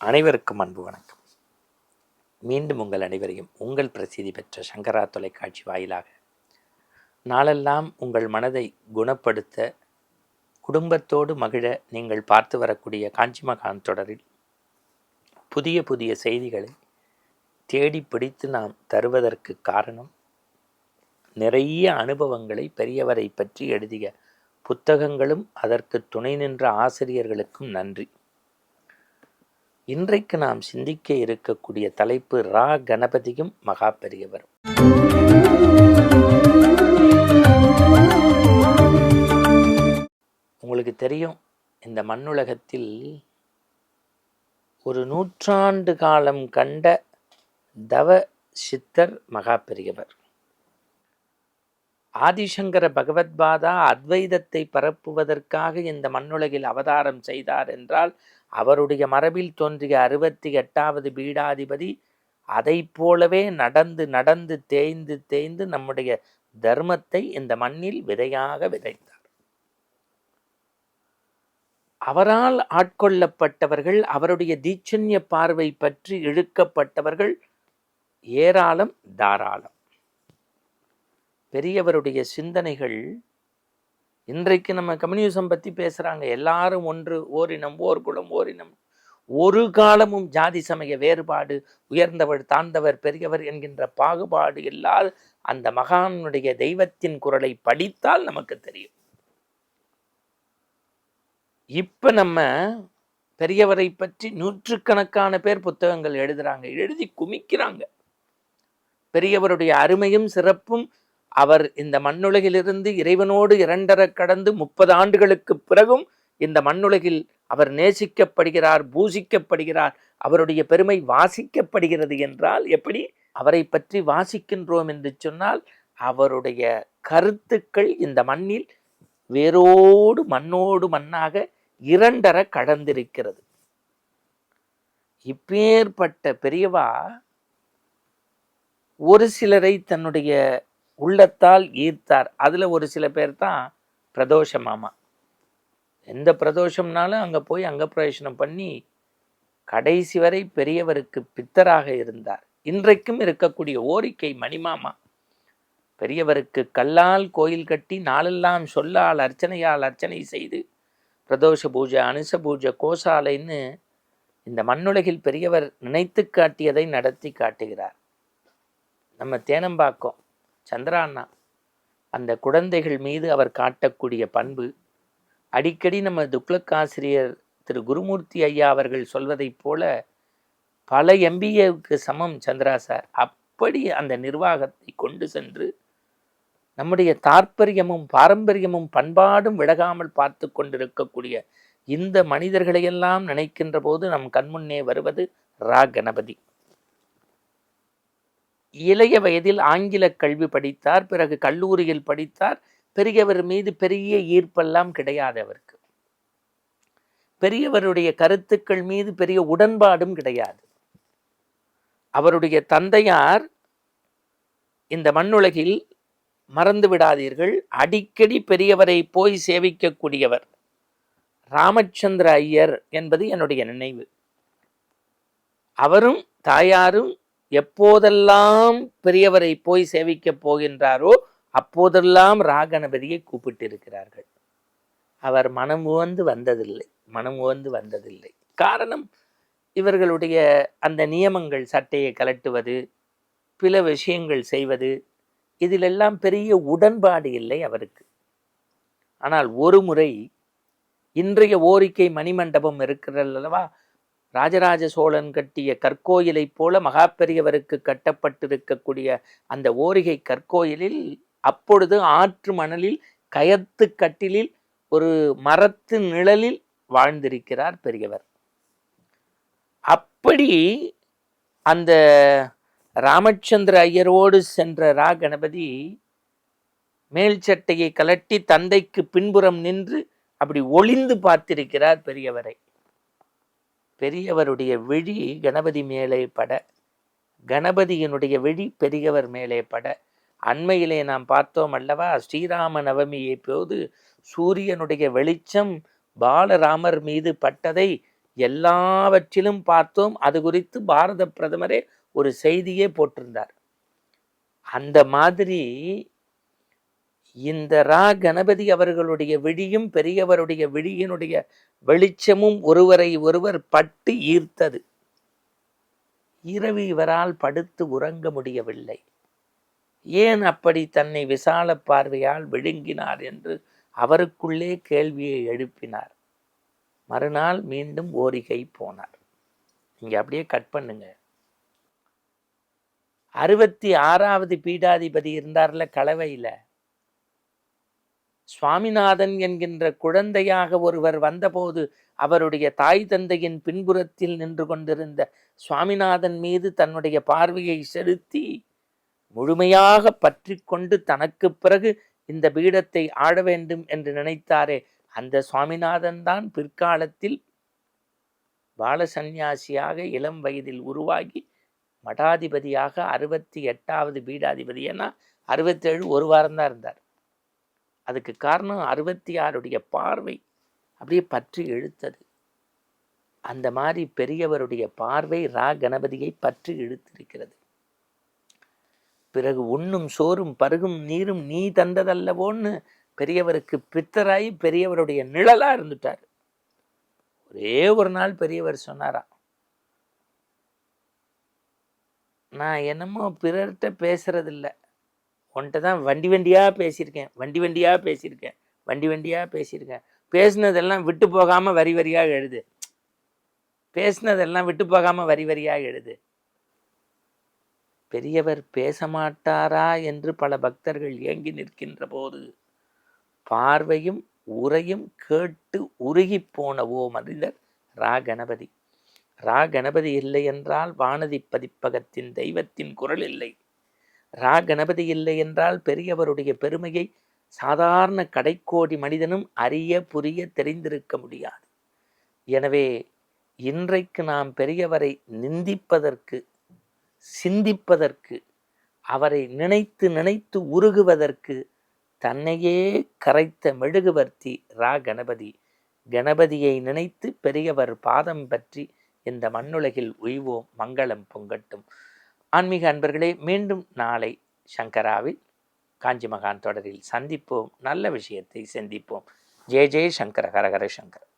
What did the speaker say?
அனைவருக்கும் அன்பு வணக்கம். மீண்டும் உங்கள் அனைவரையும் உங்கள் பிரசித்தி பெற்ற சங்கரா தொலைக்காட்சி வாயிலாக நாளெல்லாம் உங்கள் மனதை குணப்படுத்த குடும்பத்தோடு மகிழ நீங்கள் பார்த்து வரக்கூடிய காஞ்சி மகான் தொடரில் புதிய புதிய செய்திகளை தேடி பிடித்து நாம் தருவதற்கு காரணம் நிறைய அனுபவங்களை பெரியவரை பற்றி எழுதிய புத்தகங்களும் அதற்கு துணை நின்ற ஆசிரியர்களுக்கும் நன்றி. இன்றைக்கு நாம் சிந்திக்க இருக்கக்கூடிய தலைப்பு ரா கணபதியும் மகா பெரியவர் உங்களுக்கு தெரியும் இந்த மண்ணுலகத்தில் ஒரு நூற்றாண்டு காலம் கண்ட தவ சித்தர் மகா பெரியவர். ஆதிசங்கர பகவத்பாதா அத்வைதத்தை பரப்புவதற்காக இந்த மண்ணுலகில் அவதாரம் செய்தார் என்றால் அவருடைய மரபில் தோன்றிய அறுபத்தி எட்டாவது பீடாதிபதி அதை போலவே நடந்து நடந்து தேய்ந்து தேய்ந்து நம்முடைய தர்மத்தை இந்த மண்ணில் விதையாக விதைத்தார். அவரால் ஆட்கொள்ளப்பட்டவர்கள் அவருடைய தீட்சண்ய பார்வை பற்றி இழுக்கப்பட்டவர்கள் ஏராளம் தாராளம். பெரியவருடைய சிந்தனைகள் இன்றைக்கு நம்ம கம்யூனிசம் பற்றி பேசுகிறாங்க எல்லாரும் ஒன்று ஓரினம் ஓர் குலம் ஓரினம். ஒரு காலமும் ஜாதி சமய வேறுபாடு உயர்ந்தவர் தாழ்ந்தவர் பெரியவர் என்கின்ற பாகுபாடு இல்லாத அந்த மகானுடைய தெய்வத்தின் குரலை படித்தால் நமக்கு தெரியும். இப்ப நம்ம பெரியவரை பற்றி நூற்றுக்கணக்கான பேர் புத்தகங்கள் எழுதுறாங்க. எழுதி குமிக்கிறாங்க. பெரியவருடைய அருமையும் சிறப்பும் அவர் இந்த மண்ணுலகிலிருந்து இறைவனோடு இரண்டர கடந்து முப்பது ஆண்டுகளுக்கு பிறகும் இந்த மண்ணுலகில் அவர் நேசிக்கப்படுகிறார் பூசிக்கப்படுகிறார் அவருடைய பெருமை வாசிக்கப்படுகிறது என்றால் எப்படி? அவரை பற்றி வாசிக்கின்றோம் என்று சொன்னால் அவருடைய கருத்துக்கள் இந்த மண்ணில் வேரோடு மண்ணோடு மண்ணாக இரண்டர கடந்திருக்கிறது. இப்பேற்பட்ட பெரியவா ஒரு சிலரை தன்னுடைய உள்ளத்தால் ஈர்த்தார். அதில் ஒரு சில பேர் தான் பிரதோஷ மாமா. எந்த பிரதோஷம்னாலும் அங்கே போய் அங்க பிரவேசனம் பண்ணி கடைசி வரை பெரியவருக்கு பித்தராக இருந்தார். இன்றைக்கும் இருக்கக்கூடிய ஓரிக்கை மணிமாமா பெரியவருக்கு கல்லால் கோயில் கட்டி நாளெல்லாம் சொல்லால் அர்ச்சனையால் அர்ச்சனை செய்து பிரதோஷ பூஜை அனுச பூஜை கோசாலைன்னு இந்த மண்ணுலகில் பெரியவர் நினைத்து காட்டியதை நடத்தி காட்டுகிறார். நம்ம தேனம்பாக்கம் சந்திராண்ணா அந்த குழந்தைகள் மீது அவர் காட்டக்கூடிய பண்பு அடிக்கடி நம்ம துக்ளக் ஆசிரியர் திரு குருமூர்த்தி ஐயா அவர்கள் சொல்வதைப் போல பல எம்பிஏவுக்கு சமம் சந்திரா சார். அப்படி அந்த நிர்வாகத்தை கொண்டு சென்று நம்முடைய தாற்பயமும் பாரம்பரியமும் பண்பாடும் விலகாமல் பார்த்து கொண்டிருக்கக்கூடிய இந்த மனிதர்களையெல்லாம் நினைக்கின்ற போது நம் கண்முன்னே வருவது ரா கணபதி. இளைய வயதில் ஆங்கில கல்வி படித்தார் பிறகு கல்லூரியில் படித்தார். பெரியவர் மீது பெரிய ஈர்ப்பெல்லாம் கிடையாது அவருக்கு. பெரியவருடைய கருத்துக்கள் மீது பெரிய உடன்பாடும் கிடையாது. அவருடைய தந்தையார் இந்த மண்ணுலகில் மறந்து விடாதீர்கள். அடிக்கடி பெரியவரை போய் சேவிக்கக்கூடியவர் ராமச்சந்திர ஐயர் என்பது என்னுடைய நினைவு. அவரும் தாயாரும் எப்போதெல்லாம் பெரியவரை போய் சேவிக்கப் போகின்றாரோ அப்போதெல்லாம் ராகணபதியை கூப்பிட்டிருக்கிறார்கள். அவர் மனம் உவந்து வந்ததில்லை மனம் உவந்து வந்ததில்லை. காரணம் இவர்களுடைய அந்த நியமங்கள் சட்டையை கலட்டுவது பிற விஷயங்கள் செய்வது இதிலெல்லாம் பெரிய உடன்பாடு இல்லை அவருக்கு. ஆனால் ஒரு முறை இன்றைய ஓரிக்கை மணிமண்டபம் இருக்கிறல்லவா ராஜராஜ சோழன் கட்டிய கற்கோயிலைப் போல மகாபெரியவருக்கு கட்டப்பட்டிருக்கக்கூடிய அந்த ஓரிகை கற்கோயிலில் அப்பொழுது ஆற்று மணலில் கயத்து கட்டிலில் ஒரு மரத்து நிழலில் வாழ்ந்திருக்கிறார் பெரியவர். அப்படி அந்த ராமச்சந்திர ஐயரோடு சென்ற ரா கணபதி மேல் சட்டையை கலட்டி தந்தைக்கு பின்புறம் நின்று அப்படி ஒளிந்து பார்த்திருக்கிறார் பெரியவரை. பெரியவருடைய விழி கணபதி மேலே பட கணபதியினுடைய விழி பெரியவர் மேலே பட. அண்மையிலே நாம் பார்த்தோம் அல்லவா ஸ்ரீராம நவமியை போது சூரியனுடைய வெளிச்சம் பாலராமர் மீது பட்டதை எல்லாவற்றிலும் பார்த்தோம். அது குறித்து பாரத பிரதமரே ஒரு செய்தியே போட்டிருந்தார். அந்த மாதிரி இந்த ரா கணபதி அவர்களுடைய விழியும் பெரியவருடைய விழியினுடைய வெளிச்சமும் ஒருவரை ஒருவர் பட்டு ஈர்த்தது. இரவு இவரால் படுத்து உறங்க முடியவில்லை. ஏன் அப்படி தன்னை விசால பார்வையால் விழுங்கினார் என்று அவருக்குள்ளே கேள்வியை எழுப்பினார். மறுநாள் மீண்டும் ஓரிகை போனார். இங்க அப்படியே கட் பண்ணுங்க. அறுபத்தி ஆறாவது பீடாதிபதி இருந்தார்ல கலவையில்? சுவாமிநாதன் என்கின்ற குழந்தையாக ஒருவர் வந்தபோது அவருடைய தாய் தந்தையின் பின்புறத்தில் நின்று கொண்டிருந்த சுவாமிநாதன் மீது தன்னுடைய பார்வையை செலுத்தி முழுமையாக பற்றி கொண்டு தனக்கு பிறகு இந்த பீடத்தை ஆட வேண்டும் என்று நினைத்தாரே. அந்த சுவாமிநாதன் தான் பிற்காலத்தில் பாலசந்நியாசியாக இளம் வயதில் உருவாகி மடாதிபதியாக அறுபத்தி எட்டாவது பீடாதிபதி. ஏன்னா அறுபத்தேழு ஒரு வாரம் தான் இருந்தார். அதுக்கு காரணம் அறுபத்தி ஆறுடைய பார்வை அப்படியே பற்றி இழுத்தது. அந்த மாதிரி பெரியவருடைய பார்வை ரா கணபதியை பற்றி இழுத்திருக்கிறது. பிறகு உண்ணும் சோறும் பருகும் நீரும் நீ தந்ததல்லவோன்னு பெரியவருக்கு பித்தராய் பெரியவருடைய நிழலாக இருந்துட்டார். ஒரே ஒரு நாள் பெரியவர் சொன்னாரா நான் என்னமோ பிறர்கிட்ட பேசுறதில்லை. உன்கிட்ட தான் வண்டி வண்டியாக பேசியிருக்கேன் வண்டி வண்டியாக பேசியிருக்கேன் வண்டி வண்டியாக பேசியிருக்கேன். பேசுனதெல்லாம் விட்டு போகாமல் வரி வரியாக எழுது. பேசினதெல்லாம் விட்டு போகாமல் வரி வரியாக எழுது. பெரியவர் பேச மாட்டாரா என்று பல பக்தர்கள் ஏங்கி நிற்கின்ற போது பார்வையும் உரையும் கேட்டு உருகி போன ஓ மனிதர் ரா கணபதி ரா கணபதி இல்லை என்றால் வானதி பதிப்பகத்தின் தெய்வத்தின் குரல் இல்லை. ரா கணபதி இல்லை என்றால் பெரியவருடைய பெருமையை சாதாரண கடைக்கோடி மனிதனும் அறிய புரிய தெரிந்திருக்க முடியாது. எனவே இன்றைக்கு நாம் பெரியவரை நிந்திப்பதற்கு சிந்திப்பதற்கு அவரை நினைத்து நினைத்து உருகுவதற்கு தன்னையே கரைத்த மெழுகுவர்த்தி ரா கணபதி கணபதியை நினைத்து பெரியவர் பாதம் பற்றி இந்த மண்ணுலகில் உய்வோம் மங்களம் பொங்கட்டும். ஆன்மீக அன்பர்களே மீண்டும் நாளை சங்கராவில் காஞ்சி மகான் தொடரில் சந்திப்போம். நல்ல விஷயத்தை சந்திப்போம். ஜெய ஜெய சங்கர ஹரஹர சங்கர்.